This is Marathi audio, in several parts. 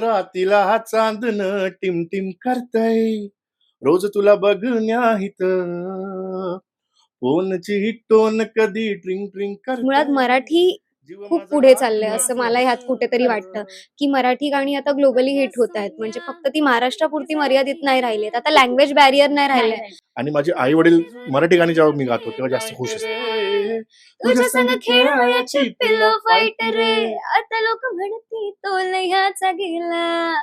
रातीला चांदन टिमटिम टिम करतय. रोज तुला बघण्याहित फोनची टोन कधी ट्रिंग ट्रिंग कर मुळात मराठी खूप पुढे चाललंय असं मला ह्यात कुठेतरी वाटतं की मराठी गाणी आता ग्लोबली हिट होत आहेत. म्हणजे फक्त ती महाराष्ट्रापुरती मर्यादित नाही राहिली आता लँग्वेज बॅरियर नाही राहिले आणि माझे आई वडील मराठी गाणी जेव्हा मी गातो तेव्हा जास्त खुश असतात. तुझ्या संग खेळायची फाईट रे आता लोक म्हणते तो लयाचा गेला.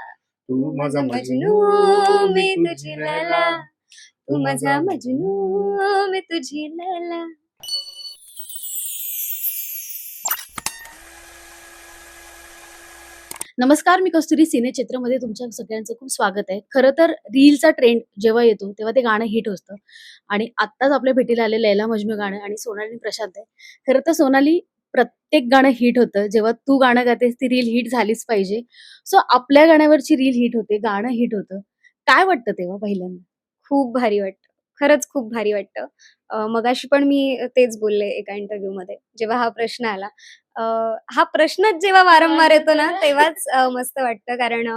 तू माझा मजनू मजनू मी तुझी लैला. तू माझा मजनू मी तुझी लैला. नमस्कार मी कस्तुरी सिने तुमच्या सगळ्यांचं खूप स्वागत आहे. खरं तर रीलचा ट्रेंड जेव्हा येतो तेव्हा ते गाणं हिट होतं आणि आत्ताच आपल्या भेटीला आले लैला मजनू गाणं आणि सोनाली प्रशांत आहे. खरं तर सोनाली प्रत्येक गाणं हिट होतं. जेव्हा तू गाणं गातेस ती रील हिट झालीच पाहिजे. सो आपल्या गाण्यावरची रील हिट होते गाणं हिट होतं. काय वाटतं तेव्हा पहिल्यांदा? खूप भारी वाटतं. खरंच खूप भारी वाटतं. मगाशी पण मी तेच बोलले एका इंटरव्ह्यू मध्ये जेव्हा हा प्रश्न आला. हा प्रश्नच जेव्हा वारंवार येतो ना तेव्हाच मस्त वाटतं कारण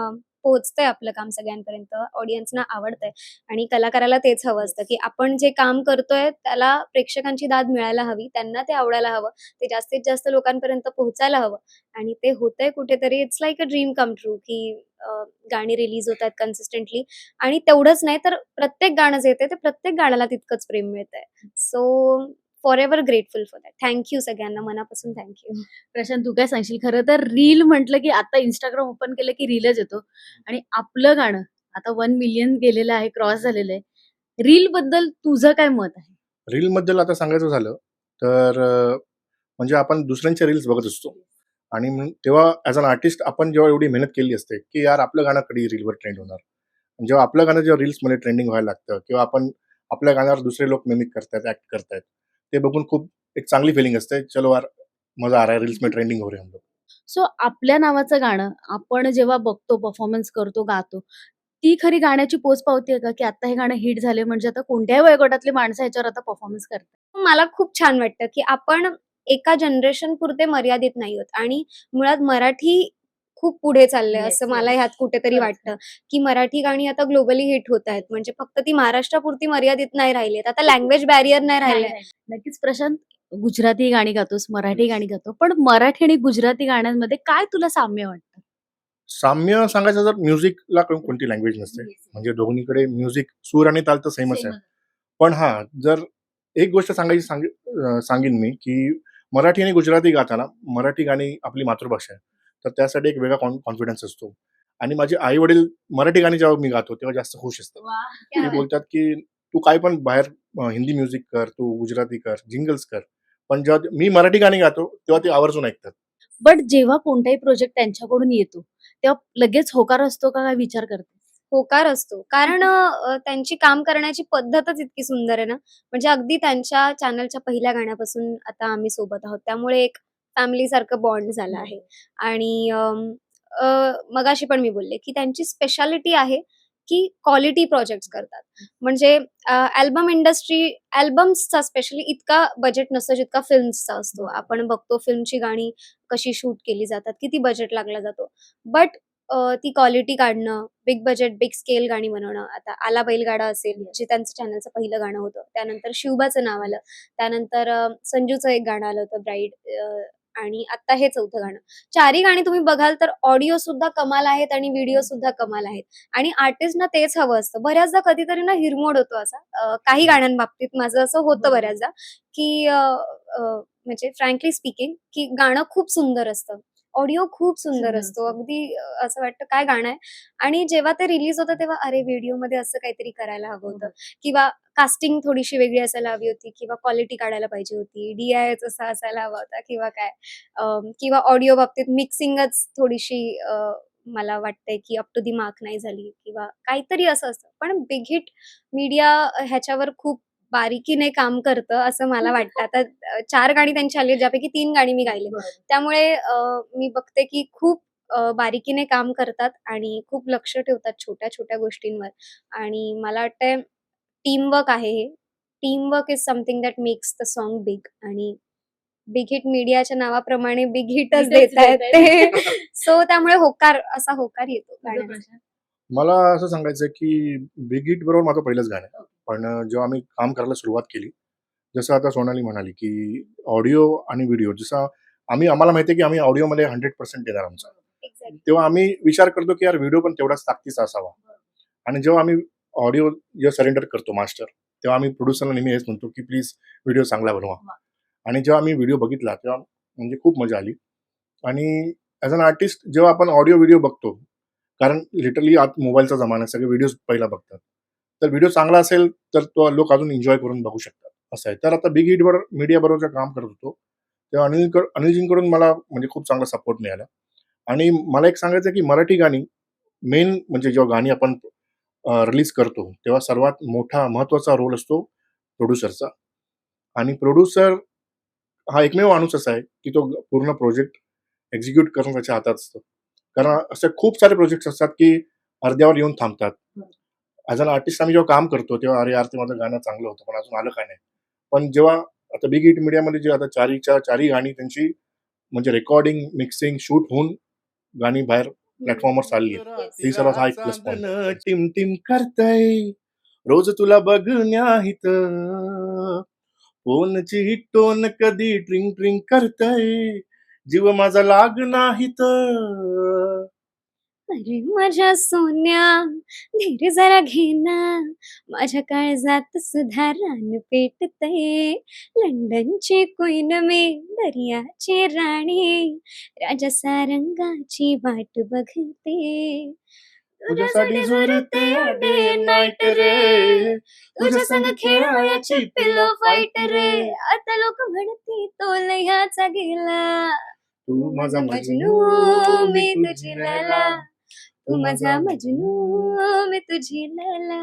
पोहोचतंय आपलं काम सगळ्यांपर्यंत ऑडियन्सना आवडतंय. आणि कलाकाराला तेच हवं असतं की आपण जे काम करतोय त्याला प्रेक्षकांची दाद मिळायला हवी त्यांना ते आवडायला हवं ते जास्तीत जास्त लोकांपर्यंत पोहोचायला हवं. आणि ते होतंय कुठेतरी it's like a dream come true की गाणी रिलीज होत आहेत कन्सिस्टंटली आणि तेवढंच नाही तर प्रत्येक गाणं जे येते ते प्रत्येक गाण्याला तितकंच प्रेम मिळतंय. So for ever grateful for that thank you सगळ्यांना मनापासून थँक्यू प्रशांत तू काय सांगशील? खरं तर रील म्हटलं की आता इंस्टाग्राम ओपन केलं की रीलच येतो. आणि आपलं गाणं आता वन मिलियन गेलेलं आहे क्रॉस झालेलं आहे. रील बद्दल तुझं काय मत आहे? रील बद्दल आता सांगायचं झालं तर म्हणजे आपण दुसऱ्यांच्या रील्स बघत असतो. आणि मग तेव्हा ॲज अन आर्टिस्ट आपण जेव्हा एवढी मेहनत केली असते की यार आपलं गाणं कधी रीलवर ट्रेंड होणार? जेव्हा आपलं गाणं जेव्हा रील्समध्ये ट्रेंडिंग व्हायला लागतं किंवा आपण आपल्या गाण्यावर दुसरे लोक मेमिक करतायत ऍक्ट करतायत ते बघून खूप एक चांगली फिलिंग असते. चलो यार मजा आ रहा है रील्स में ट्रेंडिंग हो रहे हम लोग सो आपल्या नावाचं गाणं आपण जेव्हा बघतो परफॉर्मन्स करतो गातो ती खरी गाण्याची पोच पावते का? की आता हे गाणं हिट झाले म्हणजे आता कोणत्याही वयोगटातली माणसं ह्याच्यावर आता परफॉर्मन्स करतात? मला खूप छान वाटतं की आपण एका जनरेशन पुरते मर्यादित नाही आहोत. आणि मुळात मराठी खूप पुढे चाललंय असं मला. ह्यात कुठेतरी. वाटतं की मराठी गाणी आता ग्लोबली हिट होत आहेत. म्हणजे फक्त ती महाराष्ट्रापुरती मर्यादित नाही राहिली आहेत आता लँग्वेज बॅरियर नाही राहिले नक्कीच प्रशांत गुजराती गाणी गातोस मराठी गाणी गातो. पण मराठी आणि गुजराती गाण्यांमध्ये काय तुला साम्य वाटतं? साम्य सांगायचं जर म्युझिकला कोणती लँग्वेज नसते. म्हणजे दोन्हीकडे म्युझिक सूर आणि ताल तर सेमच आहे. पण हा जर एक गोष्ट सांगायची सांग सांगेन मी की मराठी आणि गुजराती गाताना मराठी गाणी आपली मातृभाषा आहे. तर त्यासाठी एक वेगळा कॉन्फिडन्स असतो. आणि माझे आई वडील मराठी गाणी जेव्हा मी गातो तेव्हा जास्त खुश असतात. ते बोलतात की तू काय पण बाहेर हिंदी म्युझिक कर तू गुजराती कर जिंगल्स कर. पण जेव्हा मी मराठी गाणी गातो तेव्हा ते आवर्जून ऐकतात. बट जेव्हा कोणताही प्रोजेक्ट त्यांच्याकडून येतो तेव्हा लगेच होकार असतो का काय विचार करते? होकार असतो. कारण त्यांची काम करण्याची पद्धतच इतकी सुंदर आहे ना. म्हणजे अगदी त्यांच्या चॅनलच्या पहिल्या गाण्यापासून आता आम्ही सोबत आहोत. त्यामुळे एक फॅमिली सारखं बॉन्ड झालं आहे. आणि मगाशी पण मी बोलले की त्यांची स्पेशालिटी आहे की क्वालिटी प्रोजेक्ट करतात. म्हणजे अल्बम इंडस्ट्री अल्बम्सचा स्पेशली इतका बजेट नसतो जितका फिल्म्सचा असतो. आपण बघतो फिल्मची गाणी कशी शूट केली जातात किती बजेट लागला जातो. बट ती क्वालिटी काढणं बिग बजेट बिग स्केल गाणी बनवणं आता आला बैलगाडा असेल जे त्यांचं चॅनलचं पहिलं गाणं होतं त्यानंतर शिवबाचं नाव आलं त्यानंतर संजूचं एक गाणं आलं होतं ब्राईड आणि आता हे चौथं गाणं. चारही गाणी तुम्ही बघाल तर ऑडिओ सुद्धा कमाल आहेत आणि व्हिडिओ सुद्धा कमाल आहेत. आणि आर्टिस्टना तेच हवं असतं. बऱ्याचदा कधीतरी ना हिरमोड होतो असा. काही गाण्यांबाबतीत माझं असं होतं. बऱ्याचदा की म्हणजे फ्रँकली स्पीकिंग की गाणं खूप सुंदर असतं. ऑडिओ खूप सुंदर असतो. अगदी असं वाटतं काय गाणं आहे? आणि जेव्हा ते रिलीज होतं तेव्हा अरे व्हिडिओमध्ये असं काहीतरी करायला हवं होतं. किंवा कास्टिंग थोडीशी वेगळी असायला हवी होती किंवा क्वालिटी काढायला पाहिजे होती. डीआय असा असायला हवा होता किंवा काय. किंवा ऑडिओ बाबतीत मिक्सिंगच थोडीशी मला वाटतंय की अप टू दी मार्क नाही झाली किंवा काहीतरी असं असतं. पण बिग हिट मीडिया ह्याच्यावर खूप बारीकीने काम करतं असं मला वाटतं. आता चार गाणी त्यांची आली ज्यापैकी तीन गाणी मी गायली. त्यामुळे मी बघते की खूप बारीकीने काम करतात आणि खूप लक्ष ठेवतात छोट्या छोट्या गोष्टींवर. आणि मला वाटतंय टीमवर्क आहे हे. Teamwork is something that makes the song big आणि बिग हिट मीडियाच्या नावाप्रमाणे बिग हिटच देत आहेत. ते. सो त्यामुळे होकार असा होकार येतो? मला असं सांगायचं की बिग हिट बरोबर माझं पहिलंच गाणं आहे. पण जेव्हा आम्ही काम करायला सुरुवात केली जसं आता सोनाली म्हणाली की ऑडिओ आणि व्हिडिओ जसं आम्ही आम्हाला माहिती आहे की आम्ही ऑडिओमध्ये हंड्रेड पर्सेंट देणार आमचा. तेव्हा आम्ही विचार करतो की यार व्हिडिओ पण तेवढाच ताकदीचा असावा. आणि जेव्हा आम्ही ऑडिओ जेव्हा सरेंडर करतो मास्टर. तेव्हा आम्ही प्रोड्युसरला नेहमी हेच म्हणतो की प्लीज व्हिडिओ चांगला बनवा. आणि जेव्हा आम्ही व्हिडिओ बघितला तेव्हा म्हणजे खूप मजा आली. आणि ॲज अन आर्टिस्ट जेव्हा आपण ऑडिओ व्हिडिओ बघतो कारण लिटरली आत मोबाईलचा जमाना आहे सगळे व्हिडिओज पहिला बघतात. तर व्हिडिओ चांगला असेल तर तो लोक अजून एन्जॉय करून बघू शकतात. असं आहे. तर आता बिग हिटवर मीडियाबरोबर काम करत होतो तेव्हा अनिल अनिलजींकडून मला म्हणजे खूप चांगला सपोर्ट मिळाला. आणि मला एक सांगायचं आहे की मराठी गाणी मेन म्हणजे जेव्हा गाणी आपण रिलीज करतो. तेव्हा सर्वात मोठा महत्त्वाचा रोल असतो प्रोड्युसरचा आणि प्रोड्युसर हा एकमेव माणूस असा आहे की तो पूर्ण प्रोजेक्ट एक्झिक्यूट करणं त्याच्या हातात असतं. कारण असे खूप सारे प्रोजेक्ट्स असतात की अर्ध्यावर येऊन थांबतात. ॲज अन आर्टिस्ट आम्ही जेव्हा काम करतो तेव्हा अरे यार ते माझं गाणं चांगलं होतं पण अजून आलं काय नाही. पण जेव्हा आता बिग हिट मीडियामध्ये जे आता चारीच्या चारी गाणी त्यांची म्हणजे रेकॉर्डिंग मिक्सिंग शूट होऊन गाणी बाहेर प्लॅटफॉर्मवर चालली आहेत. ही सर्वात हा एक प्लस पॉईंट टिम टिम करतय. रोज तुला बघण्याहित. फोनची टोन कधी ट्रिंग ट्रिंग करतय. जीव माझा लाग नाहीत. अरे माझ्या सोन्या धीर जरा घेना. माझ्या काळजात सुद्धा रान पेटतय. लंडनची क्वीन मी दर्याची राणी. राजा सारंगाची वाट बघते. तुझ्यासाठी झुरते डे नाईट रे. तुझ्या संग खेळायची पिलो फाईट रे. आता लोक म्हणते तो लह्याचा गेला. तू माझा मजनू मी तुझी लैला. तू माझा मजनू मी तुझी लैला.